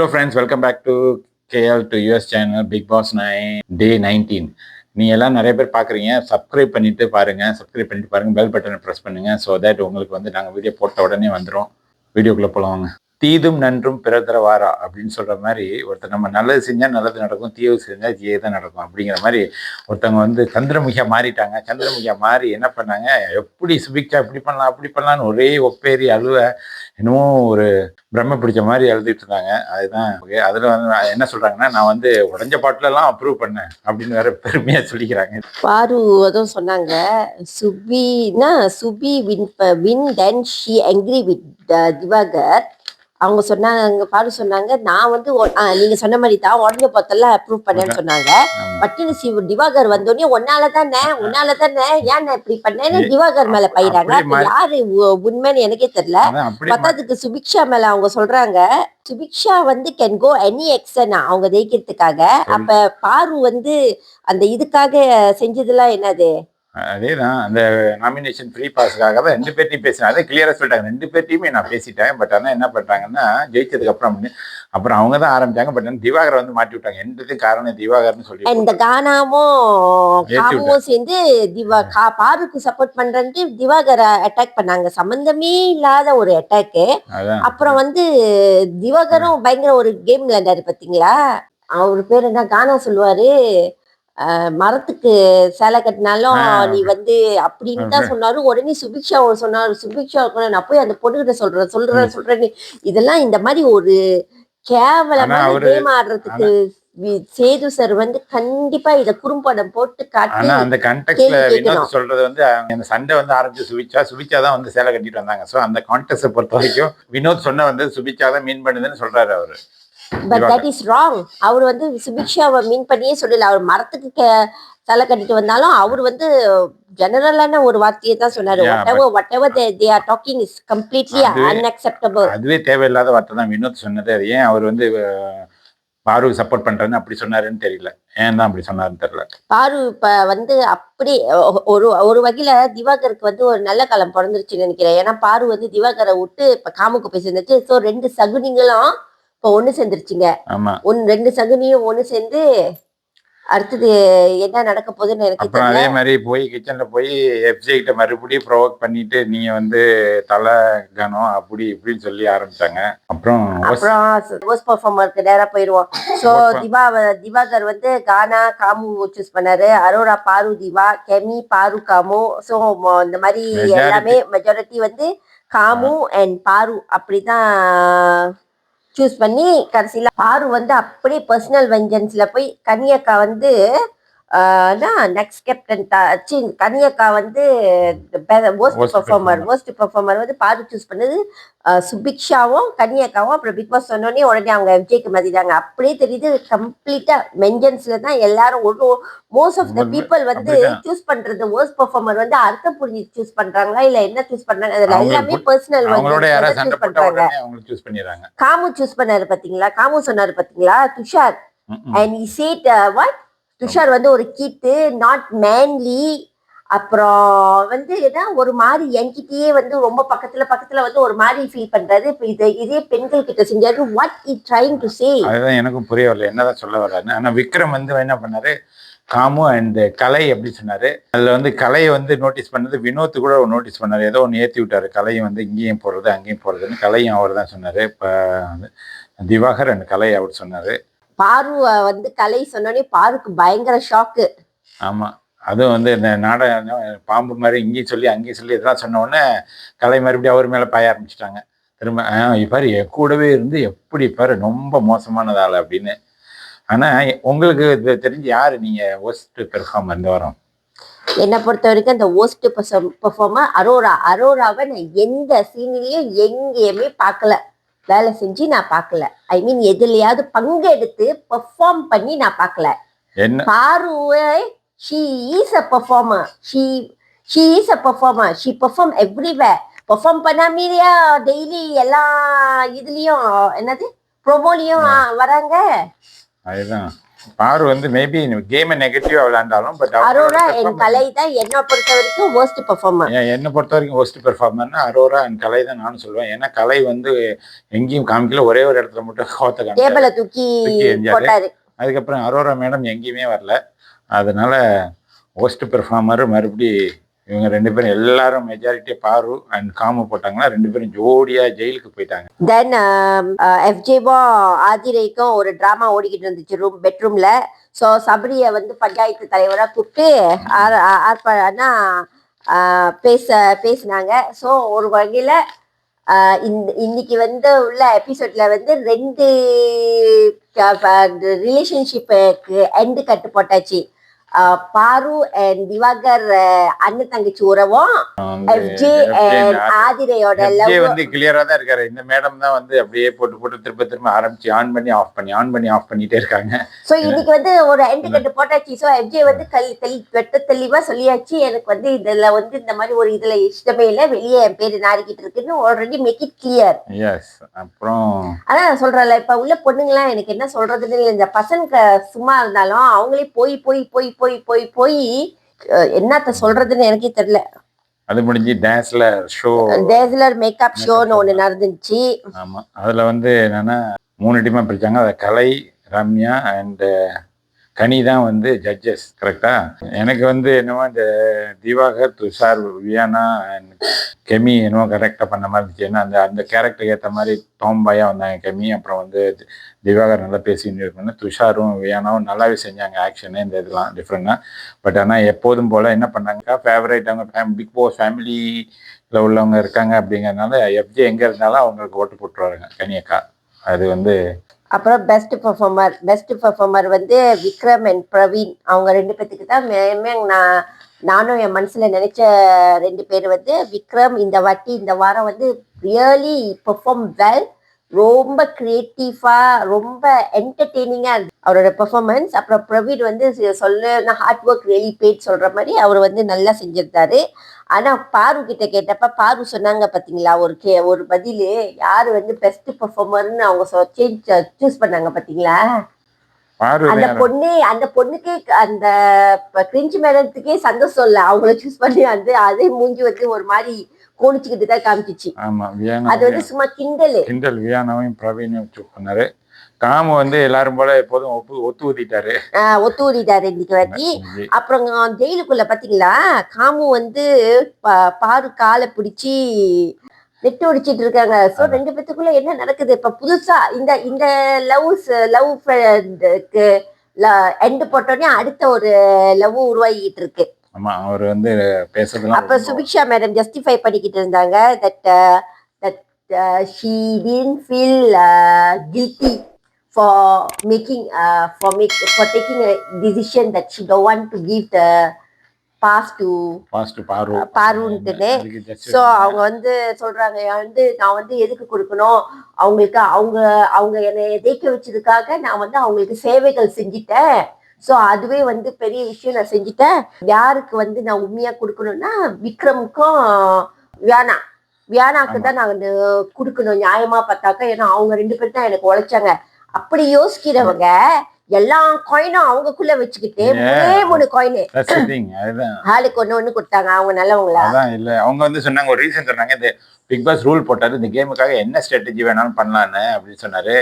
Hello friends welcome back to KL to US channel big boss nine day nineteen நீங்கள் எல்லாம் நிறைய பேர் பார்க்குறீங்க. சப்ஸ்கிரைப் பண்ணிட்டு பாருங்க. சப்ஸ்கிரைப் பண்ணிட்டு பாருங்க. பெல் பட்டனை ப்ரெஸ் பண்ணுங்க. ஸோ தட் உங்களுக்கு வந்து நாங்கள் வீடியோ போட்ட உடனே வந்துடும் வீடியோக்குள்ளே போலாம் வாங்க. தீதும் நன்றும் பிறதரவாரா அப்படின்னு சொல்ற மாதிரி ஒருத்தர் நம்ம நல்லது செஞ்சால் நல்லது நடக்கும் தீவு செஞ்சால் தீய தான் நடக்கும் அப்படிங்கிற மாதிரி ஒருத்தவங்க வந்து சந்திரமுகியா மாறிட்டாங்க. சந்திரமுகியா மாறி என்ன பண்ணாங்க? எப்படி சுபிக்ஷா இப்படி பண்ணலாம் அப்படி பண்ணலான்னு ஒரே ஒப்பேரி அழுவ என்னமோ ஒரு பிரம்ம பிடிச்ச மாதிரி எழுதிட்டு இருந்தாங்க. அதுதான் அதில் வந்து நான் என்ன சொல்றாங்கன்னா நான் வந்து உடஞ்ச பாட்டிலெல்லாம் அப்ரூவ் பண்ணேன் அப்படின்னு வேற பெருமையாக சொல்லிக்கிறாங்க. பாரு அதுவும் சொன்னாங்க. Subina Subi win win then she angry with Divakar. அவங்க சொன்னாங்க பாரு சொன்னாங்க. நான் வந்து நீங்க சொன்ன மாதிரி தான் உடஞ்ச பார்த்தெல்லாம் அப்ரூவ் பண்ணேன்னு சொன்னாங்க. ஆமா. பட்டுன்னு சிவ திவாகர் வந்தோடனே உன்னால தானே உன்னால தானே ஏன் இப்படி பண்ணேன்னு திவாகர் மேல பயிராங்க யாரு உண்மைன்னு எனக்கே தெரியல. பத்தாதுக்கு சுபிக்ஷா மேல அவங்க சொல்றாங்க சுபிக்ஷா வந்து கேன் கோ எனி எக்ஸன் அவங்க ஜெயிக்கிறதுக்காக. அப்ப பாரு வந்து அந்த இதுக்காக செஞ்சதெல்லாம் என்னது? அதேதான் அந்த நாமினேஷன் ஃப்ரீ பாஸ்க்காக தான் ரெண்டு பேர்ட்டையும் பேசினேன். அதே கிளியரா சொல்லிட்டாங்க. ரெண்டு பேர்ட்டையுமே நான் பேசிட்டேன். பட் ஆனால் என்ன பண்றாங்கன்னா ஜெயிச்சதுக்கு அப்புறம் அப்புறம் அவங்க தான் ஆரம்பிச்சாங்க. பட் திவாகர் வந்து மாட்டி விட்டாங்க. எந்ததுக்கு காரணம் திவாகர்னு சொல்லி இந்த கானாமும் ஏத்தி காமும் சேர்ந்து திவா கா பாருக்கு சப்போர்ட் பண்றேன்ட்டு திவாகரை அட்டாக் பண்ணாங்க. சம்பந்தமே இல்லாத ஒரு அட்டாக்கு அப்புறம் வந்து திவாகரும் பயங்கர ஒரு கேம் விளையாண்டாரு பாத்தீங்களா? அவர் பேர் என்ன? கானா சொல்லுவாரு. மரத்துக்கு சேலை கட்டினாலும். நீ வந்து அப்படின்னு தான் சொன்னாரு. உடனே சுபிக்ஷா சொன்னாரு. சுபிக்ஷா நான் போய் அந்த பொண்ணுகிட்ட சொல்றேன். சொல்றேன் சொல்றேன் இதெல்லாம் இந்த மாதிரி ஒரு அவரு- கேம் ஆடுறதுக்கு சேது சார் வந்து கண்டிப்பா இத குறும்படம் போட்டு காட்டி அந்த கண்டெக்ட்ல கேள்வி வினோத். சொல்றது வந்து அந்த சண்டை வந்து ஆரம்பிச்சு சுபிச்சா சுபிச்சா தான் வந்து சேலை கட்டிட்டு வந்தாங்க. சோ அந்த கான்டெஸ்ட பொறுத்த வரைக்கும் வினோத் சொன்ன வந்து சுபிச்சா தான் மீன் பண்ணுதுன்னு சொல்றாரு அவரு. பட் தட் இஸ் ராங் அவர் வந்து சுபிக்ஷாவை மீன் பண்ணியே சொல்லல. அவர் மரத்துக்கு தலை கட்டிட்டு வந்தாலும் அவர் வந்து ஜெனரலான ஒரு வார்த்தையை தான் சொன்னாரு. Whatever whatever they are talking is completely unacceptable அதுவே தேவையில்லாத வார்த்தை தான். வினோத் சொன்னது அது. ஏன் அவர் வந்து அஹ், பாரு சப்போர்ட் பண்றேன்னு அப்படி சொன்னாருன்னு தெரியல. ஏன் தான் அப்படி சொன்னாருன்னு தெரியல. பாரு இப்ப வந்து அப்படி ஒரு ஒரு வகையில திவாகருக்கு வந்து ஒரு நல்ல காலம் பிறந்துருச்சுன்னு நினைக்கிறேன். ஏன்னா பாரு வந்து திவாகரை விட்டு இப்ப காமுக்கு போய் சேர்ந்துச்சு. ஸோ ரெண்டு சகுனிங்களும் இப்போ ஒண்ணு சேர்ந்துருச்சுங்க. ஒன்னு ரெண்டு சகுனியும் ஒண்ணு சேர்ந்து அடுத்தது என்ன நடக்க போகுதுன்னு எனக்கு அப்புறம் அதே மாதிரி போய் கிச்சன்ல போய் எஃப்ஜே கிட்ட மறுபடியும் ப்ரொவோக் பண்ணிட்டு நீங்க வந்து தலை கனம் அப்படி இப்படின்னு சொல்லி ஆரம்பிச்சாங்க. அப்புறம் அப்புறம் பர்ஃபார்மருக்கு நேரா சோ Vote திவா திவாகர் வந்து கானா காமு சூஸ் பண்ணாரு. அரோரா பாரு திவா கெமி பாரு காமு. சோ இந்த மாதிரி. எல்லாமே மெஜாரிட்டி வந்து காமு அண்ட் பாரு அப்படிதான் சூஸ் பண்ணி கடைசியில் ஆறு வந்து அப்படியே பர்சனல் வெஞ்சன்ஸில் போய் கன்னியக்கா வந்து நெக்ஸ்ட் கேப்டன் கனியக்கா வந்து worst பர்ஃபார்மர் worst பர்ஃபார்மர் வந்து பாரு சூஸ் பண்ணது. சுபிக்ஷாவும் கனியக்காவும் அப்புறம் பிக் பாஸ் சொன்னோடனே உடனே அவங்க எஃப்ஜேக்கு மாத்திட்டாங்க அப்படியே தெரியுது கம்ப்ளீட்டா மென்ஜன்ஸ்ல தான் எல்லாரும் ஒரு மோஸ்ட் ஆஃப் த. பீப்புள் வந்து. சூஸ் பண்றது. Worst பர்ஃபார்மர் வந்து அர்த்தம் புரிஞ்சு சூஸ் பண்றாங்களா? இல்ல என்ன சூஸ் பண்றாங்க? அதுல எல்லாமே பர்சனல் சண்டை சூஸ் பண்றாங்க. காமு சூஸ் பண்ணாரு பாத்தீங்களா? காமு சொன்னாரு பாத்தீங்களா? Tushar. And he said what Tushar வந்து ஒரு கீட்டு நாட் மேன்லி அப்புறம் வந்து ஏன்னா ஒரு மாதிரி என்கிட்டயே வந்து ரொம்ப பக்கத்துல பக்கத்துல வந்து ஒரு மாதிரி ஃபீல் பண்றாரு. இப்போ இது இதே பெண்கள் கிட்ட செஞ்சாரு. What I trying to say அதுதான் எனக்கும் புரிய வரல. என்னதான் சொல்ல வர்றாரு ஆனா விக்ரம் வந்து என்ன பண்ணாரு? காமு அண்ட் கலை எப்படி சொன்னாரு. அதுல வந்து கலையை வந்து நோட்டீஸ் பண்ணது வினோத்து கூட நோட்டீஸ் பண்ணாரு. ஏதோ ஒன்று ஏத்தி விட்டாரு. கலையை வந்து இங்கேயும் போறது அங்கேயும் போறதுன்னு கலையும் அவர் தான் சொன்னாரு இப்போ திவாகர் அண்ட் கலை அவர் சொன்னாரு. பாரு அஹ், வந்து கலை சொன்னோடனே பாருக்கு பயங்கர ஷாக்கு ஆமா. அதுவும் வந்து இந்த நாடகம் பாம்பு மாதிரி இங்கேயும் சொல்லி அங்கேயும் சொல்லி இதெல்லாம் சொன்ன உடனே கலை மறுபடியும் அவர் மேல பாய ஆரம்பிச்சிட்டாங்க. திரும்ப பாரு கூடவே இருந்து எப்படி பாரு ரொம்ப மோசமானது ஆள் அப்படின்னு. ஆனா உங்களுக்கு தெரிஞ்சு யாரு நீங்க ஒஸ்ட் பெர்ஃபார்மர் இந்த வாரம்? என்னை பொறுத்த வரைக்கும் அந்த worst பெர்ஃபார்மர் அரோரா. அரோராவை நான் எந்த சீன்லயும் எங்கேயுமே பார்க்கல. வேலை செஞ்சு நான் பார்க்கல. ஐ மீன் எதுலயாவது பங்கெடுத்து பெர்ஃபார்ம் பண்ணி நான் பார்க்கல. என்ன? பாருவை she is a performer she she is a performer she perform everywhere perform பண்ணாமலையா daily எல்லா இதுலயும் என்னது? ப்ரோமோலையும் வராங்க. அதுதான். பாரு வந்து மேபி கேமை நெகட்டிவா விளையாண்டாலும் பட் அரோரா என் கலை தான் என்ன பொறுத்த வரைக்கும் worst பெர்ஃபார்மர் என்னை பொறுத்த வரைக்கும் ஒஸ்ட் பெர்ஃபார்மர்னா அரோரா அண்ட் கலை தான் நானும் சொல்லுவேன் ஏன்னா கலை வந்து எங்கேயும் காமிக்கல ஒரே ஒரு இடத்துல மட்டும் கோத்த காமிச்சாரு டேபிள தூக்கி. போட்டாரு. அதுக்கப்புறம் அரோரா மேடம் எங்கேயுமே வரல. அதனால ஒஸ்ட் பெர்ஃபார்மர் மறுபடி இவங்க ரெண்டு பேரும் எல்லாரும் மெஜாரிட்டி பாரு அண்ட் காமு போட்டாங்கன்னா ரெண்டு பேரும் ஜோடியா ஜெயிலுக்கு போயிட்டாங்க. தென் எஃப்ஜேவும் um, uh, ஆதிரைக்கும் ஒரு டிராமா ஓடிக்கிட்டு இருந்துச்சு ரூம் பெட்ரூம்ல ஸோ சபரியை வந்து பஞ்சாயத்து தலைவராக கூப்பிட்டு ஆர்- ஆ- பேச பேசினாங்க. ஸோ ஒரு வகையில் இந்த இன்னைக்கு வந்து உள்ள எபிசோட்ல வந்து ரெண்டு ரிலேஷன்ஷிப்புக்கு எண்டு கட்டு போட்டாச்சு. பாரு அண்ட் திவாகர் அண்ணன் தங்கச்சி உறவும். எஃப்ஜே அண்ட் ஆதிரையோட வந்து கிளியரா தான் இருக்காரு. இந்த மேடம் தான் வந்து அப்படியே போட்டு போட்டு திரும்ப திரும்ப ஆரம்பிச்சு ஆன் பண்ணி ஆஃப் பண்ணி ஆன் பண்ணி ஆஃப் பண்ணிட்டே இருக்காங்க. சோ இன்னைக்கு வந்து ஒரு எண்டு கட்டு போட்டாச்சு சோ எஃப்ஜே வந்து கல் தெளி வெட்ட தெளிவா சொல்லியாச்சு. எனக்கு வந்து இதுல வந்து இந்த மாதிரி ஒரு இதுல இஷ்டமே இல்ல. வெளியே என் பேரு நாரிக்கிட்டு இருக்குன்னு already make it clear S அப்புறம் அதான் நான் சொல்றேன்ல இப்ப உள்ள பொண்ணுங்களாம் எனக்கு என்ன சொல்றதுன்னு இந்த பசங்க சும்மா இருந்தாலும் அவங்களே போய் போய் போய் போய் போய் போய் என்னத்த சொல்றதுன்னு எனக்கே தெரியல அது முடிஞ்சு டான்ஸ்ல ஷோ டேஸ்லர் மேக்கப் ஷோன்னு ஒண்ணு நடந்துச்சு. ஆமா. அதுல வந்து என்னன்னா மூணு டீமா பிரிச்சாங்க. அது கலை ரம்யா அண்ட் கனி தான் வந்து ஜட்ஜஸ் கரெக்டாக எனக்கு வந்து என்னமோ இந்த திவாகர் துஷார் வியானா அண்ட் கெமி என்னமோ கரெக்டாக பண்ண மாதிரி இருந்துச்சு. ஏன்னா அந்த அந்த கேரக்டருக்கு ஏற்ற மாதிரி டோம்பாயாக வந்தாங்க கெமி. அப்புறம் வந்து திவாகர் நல்லா பேசிட்டு இருக்கணும் துஷாரும் வியானாவும் நல்லாவே செஞ்சாங்க ஆக்ஷனு இந்த இதெல்லாம் டிஃப்ரெண்ட்டாக பட் ஆனால் எப்போதும் போல் என்ன பண்ணாங்க ஃபேவரேட் அவங்க ஃபேம் பிக் பாஸ் ஃபேமிலியில் உள்ளவங்க இருக்காங்க அப்படிங்கறதுனால எஃப்ஜே எங்கே இருந்தாலும் அவங்களுக்கு ஓட்டு போட்டுருவாருங்க கனியக்கா. அது வந்து அப்புறம் பெஸ்ட் பெர்ஃபார்மர் பெஸ்ட் பெர்ஃபார்மர் வந்து விக்ரம் அண்ட் பிரவீன். அவங்க ரெண்டு பேத்துக்கு தான் நான் நானும் என் மனசில் நினைச்ச ரெண்டு பேர் வந்து விக்ரம். இந்த வாட்டி இந்த வாரம் வந்து ரியலி பெர்ஃபார்ம் வெல் ரொம்ப கிரியேட்டிவா ரொம்ப என்டர்டெய்னிங்கா அவரோட பெர்ஃபார்மன்ஸ் அப்புறம் பிரவீன் வந்து சொல்ல ஹார்ட் ஒர்க் ரியலி பேட் சொல்ற மாதிரி அவர் வந்து நல்லா செஞ்சிருந்தாரு. ஆனா பாரு கிட்ட கேட்டப்ப பாரு சொன்னாங்க பாத்தீங்களா ஒரு கே ஒரு பதில் யாரு வந்து பெஸ்ட் பெர்ஃபார்மர்னு அவங்க சேஞ்ச் சூஸ் பண்ணாங்க பாத்தீங்களா? அந்த பொண்ணு அந்த பொண்ணுக்கே அந்த கிரிஞ்சு மேடத்துக்கே சந்தோஷம் இல்ல அவங்கள சூஸ் பண்ணி வந்து அதே மூஞ்சி வந்து ஒரு மாதிரி கோணிச்சுக்கிட்டு தான் காமிச்சிச்சு. அது வந்து சும்மா கிண்டலு. கிண்டல். வியானாவையும் பிரவீனையும் சூஸ் பண்ணாரு. காமு வந்து எல்லாரும் போல எப்போதும் ஒப்பு ஒத்து ஊத்திட்டாரு. ஆஹ் ஒத்து ஊறிட்டாரு இன்னைக்கு வாட்டி அப்புறம் ஜெயிலுக்குள்ள பாத்தீங்களா? காமு வந்து பாரு காலை பிடிச்சி நெட்டு ஒடிச்சிட்டு இருக்காங்க. சோ ரெண்டு பேத்துக்குள்ள என்ன நடக்குது? இப்ப புதுசா இந்த இந்த லவ் லவ் எண்டு போட்டோடனே அடுத்த ஒரு லவ் உருவாகிட்டு இருக்கு. ஆமா அவர் வந்து பேசுறதுலாம் அப்ப சுபிக்ஷா மேடம் ஜஸ்டிஃபை பண்ணிக்கிட்டு இருந்தாங்க that that she didn't feel guilty for making for make for taking decision that she to want to give the pass to past Paaru பாருன்ட்டுன்னு. So அவங்க வந்து சொல்றாங்க வந்து நான் வந்து எதுக்கு கொடுக்கணும்? அவங்களுக்கு அவங்க அவங்க என்னை ஜெயிக்க வச்சதுக்காக நான் வந்து அவங்களுக்கு சேவைகள் செஞ்சிட்டேன். ஸோ அதுவே வந்து பெரிய விஷயம் நான் செஞ்சுட்டேன். யாருக்கு வந்து நான் உண்மையா கொடுக்கணும்னா விக்ரமுக்கும் வியானா. வியானாக்கு தான் நான் வந்து கொடுக்கணும். நியாயமா பார்த்தாக்கா. ஏன்னா அவங்க ரெண்டு பேரும் தான் எனக்கு உழைச்சாங்க. அப்படி யோசிக்கிறவங்க எல்லா காயினும் அவங்கக்குள்ள வச்சுக்கிட்டு மூணே மூணு காயின் ஆளுக்கு ஒண்ணு ஒண்ணு கொடுத்தாங்க. அவங்க நல்லவங்களா? அதான் இல்ல. அவங்க வந்து சொன்னாங்க ஒரு ரீசன் சொன்னாங்க. இந்த பிக் பாஸ் ரூல் போட்டாரு இந்த கேமுக்காக என்ன ஸ்ட்ராட்டஜி வேணாலும் பண்ணலான்னு அப்படின்னு சொன்னாரு.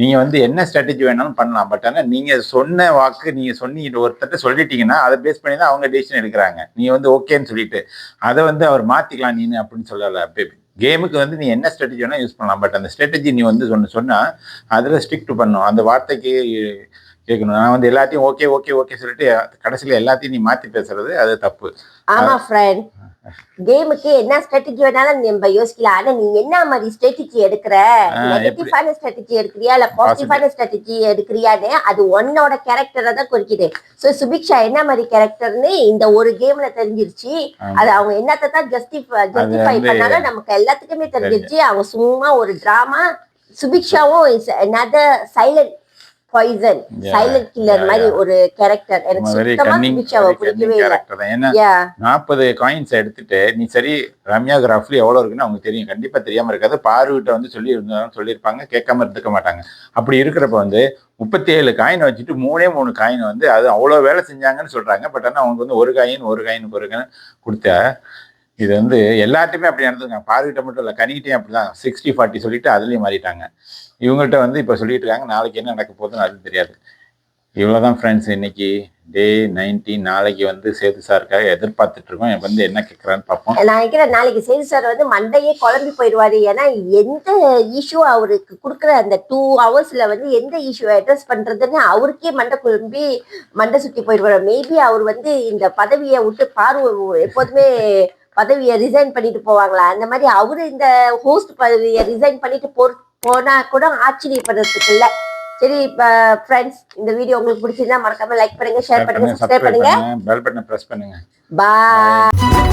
நீங்க வந்து என்ன ஸ்ட்ராட்டஜி வேணாலும் பண்ணலாம். பட் ஆனா நீங்க சொன்ன வாக்கு நீங்க சொன்னீங்க ஒருத்தட்ட சொல்லிட்டீங்கன்னா அதை பேஸ் பண்ணி தான் அவங்க டெசிஷன் எடுக்கிறாங்க. நீங்க வந்து ஓகேன்னு சொல்லிட்டு அதை வந்து அவர் மாத்திக்கலாம் நீனு அப்படின்னு சொல்லல. கேமுக்கு வந்து நீ என்ன ஸ்ட்ராட்டஜி வேணா யூஸ் பண்ணலாம். பட் அந்த ஸ்ட்ராட்டஜி நீ வந்து சொன்ன சொன்னா அதுல ஸ்டிக் டு பண்ணும் அந்த வார்த்தைக்கு கேட்கணும் நான் வந்து எல்லாத்தையும் ஓகே ஓகே ஓகே சொல்லிட்டு கடைசியில எல்லாத்தையும் நீ மாத்தி பேசுறது அது தப்பு. ஆமா ஃப்ரெண்ட் கேமுக்கு என்ன ஸ்ட்ராட்டஜி வேணாலும் நம்ம யோசிக்கலாம். ஆனா நீ என்ன மாதிரி ஸ்ட்ராட்டஜி எடுக்கிற? நெகட்டிவான ஸ்ட்ராட்டஜி எடுக்கிறியா? இல்ல பாசிட்டிவான ஸ்ட்ராட்டஜி எடுக்கிறியான்னு அது உன்னோட கேரக்டரை தான் குறிக்குது. சோ சுபிக்ஷா என்ன மாதிரி கேரக்டர்னு இந்த ஒரு கேம்ல தெரிஞ்சிருச்சு. அது அவங்க என்னத்தை தான் ஜஸ்டிஃபை ஜஸ்டிஃபை பண்ணாலும் நமக்கு எல்லாத்துக்குமே தெரிஞ்சிருச்சு. அவங்க சும்மா ஒரு drama சுபிக்ஷாவும் is another silent poison silent killer மாதிரி. ஒரு கேரக்டர் எனக்கு சுத்தமா கன்னிங் பிடிச்ச பிடிக்கவே இல்லை. ஏன்னா யா நாற்பது காயின்ஸ் எடுத்துட்டு நீ சரி ரம்யா ரஃப்லி எவ்வளோ இருக்குன்னு அவங்க தெரியும். கண்டிப்பா தெரியாம இருக்காது. பார்விட்ட வந்து சொல்லி இருந்தாலும் சொல்லியிருப்பாங்க கேட்காம இருந்துக்க மாட்டாங்க. அப்படி இருக்கிறப்ப வந்து முப்பத்தி ஏழு காயின் வச்சுட்டு மூணே மூணு காயின் வந்து அது அவ்வளோ வேலை செஞ்சாங்கன்னு சொல்றாங்க. பட் ஆனால் அவங்க வந்து ஒரு காயின் ஒரு காயின் ஒரு காயின் கொடுத்த இது வந்து எல்லாத்தையுமே அப்படி நடந்துருக்காங்க பார்வையிட்ட மட்டும் இல்லை கனிகிட்டையும் அப்படிதான். சிக்ஸ்டி ஃபார்ட்டி சொல்லிட்டு அதுலேயும் மாறிட்டாங்க. இவங்கள்ட்ட வந்து இப்போ சொல்லிட்டு இருக்காங்க நாளைக்கு என்ன நடக்க போகுதுன்னு அது தெரியாது. இவ்வளோதான் ஃப்ரெண்ட்ஸ் இன்னைக்கு. டே நைன்டீன் நாளைக்கு வந்து சேது சாருக்காக எதிர்பார்த்துட்டு இருக்கோம். வந்து என்ன கேட்குறான்னு பார்ப்போம். நான் நினைக்கிறேன் நாளைக்கு சேது சார் வந்து மண்டையே குழம்பி போயிடுவாரு. ஏன்னா எந்த இஷ்யூ அவருக்கு கொடுக்குற அந்த டூ ஹவர்ஸில் வந்து எந்த இஷ்யூவை அட்ரஸ் பண்ணுறதுன்னு அவருக்கே மண்டை குழம்பி மண்டை சுற்றி போயிடுவாரு. மேபி அவர் வந்து இந்த பதவியை விட்டு பார்வை எப்போதுமே பதவியை ரிசைன் பண்ணிட்டு போவாங்களா? அந்த மாதிரி அவரு இந்த ஹோஸ்ட் பதவியை ரிசைன் பண்ணிட்டு போ போனா கூட ஆச்சரியப்படுறதுக்கு இல்ல. சரி இப்ப ஃப்ரெண்ட்ஸ் இந்த வீடியோ உங்களுக்கு பிடிச்சிருந்தா மறக்காம லைக் பண்ணுங்க ஷேர் பண்ணுங்க சப்ஸ்கிரைப் பண்ணுங்க பெல் பட்டனை ப்ரெஸ் பண்ணுங்க. பாய்